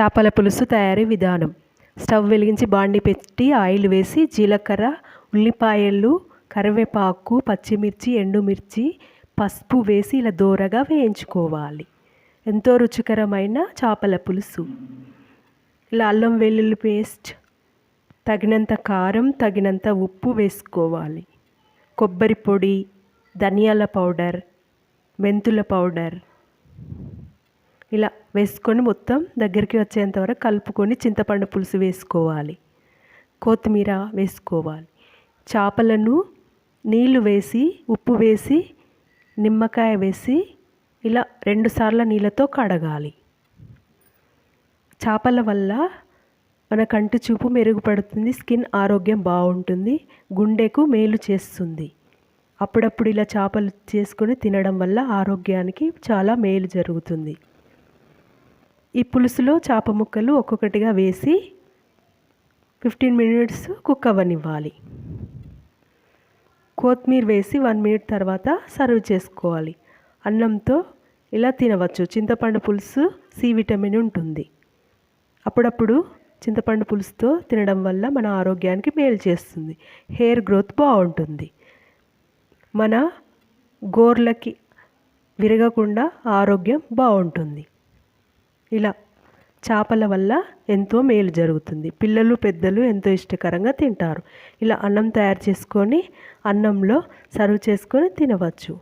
చేపల పులుసు తయారీ విధానం. స్టవ్ వెలిగించి బాండి పెట్టి ఆయిల్ వేసి జీలకర్ర ఉల్లిపాయలు కరివేపాకు పచ్చిమిర్చి ఎండుమిర్చి పసుపు వేసి ఇలా దోరగా వేయించుకోవాలి. ఎంతో రుచికరమైన చేపల పులుసు. ఇలా అల్లం వెల్లుల్లి పేస్ట్ తగినంత కారం తగినంత ఉప్పు వేసుకోవాలి. కొబ్బరి పొడి ధనియాల పౌడర్ మెంతుల పౌడర్ ఇలా వేసుకొని మొత్తం దగ్గరికి వచ్చేంత వరకు కలుపుకొని చింతపండు పులుసు వేసుకోవాలి. కొత్తిమీర వేసుకోవాలి. చేపలను నీళ్ళు వేసి ఉప్పు వేసి నిమ్మకాయ వేసి ఇలా రెండుసార్ల నీళ్ళతో కడగాలి. చేపల వల్ల మన కంటి చూపు మెరుగుపడుతుంది స్కిన్ ఆరోగ్యం బాగుంటుంది గుండెకు మేలు చేస్తుంది. అప్పుడప్పుడు ఇలా చేపలు చేసుకొని తినడం వల్ల ఆరోగ్యానికి చాలా మేలు జరుగుతుంది. ఈ పులుసులో చేప ముక్కలు ఒక్కొక్కటిగా వేసి ఫిఫ్టీన్ మినిట్స్ కుక్ అవ్వనివ్వాలి. కొత్తిమీర వేసి వన్ మినిట్ తర్వాత సర్వ్ చేసుకోవాలి. అన్నంతో ఇలా తినవచ్చు. చింతపండు పులుసు సి విటమిన్ ఉంటుంది. అప్పుడప్పుడు చింతపండు పులుసుతో తినడం వల్ల మన ఆరోగ్యానికి మేలు చేస్తుంది. హెయిర్ గ్రోత్ బాగుంటుంది. మన గోర్లకి విరగకుండా ఆరోగ్యం బాగుంటుంది. ఇలా చేపల వల్ల ఎంతో మేలు జరుగుతుంది. పిల్లలు పెద్దలు ఎంతో ఇష్టకరంగా తింటారు. ఇలా అన్నం తయారు చేసుకొని అన్నంలో సర్వ్ చేసుకొని తినవచ్చు.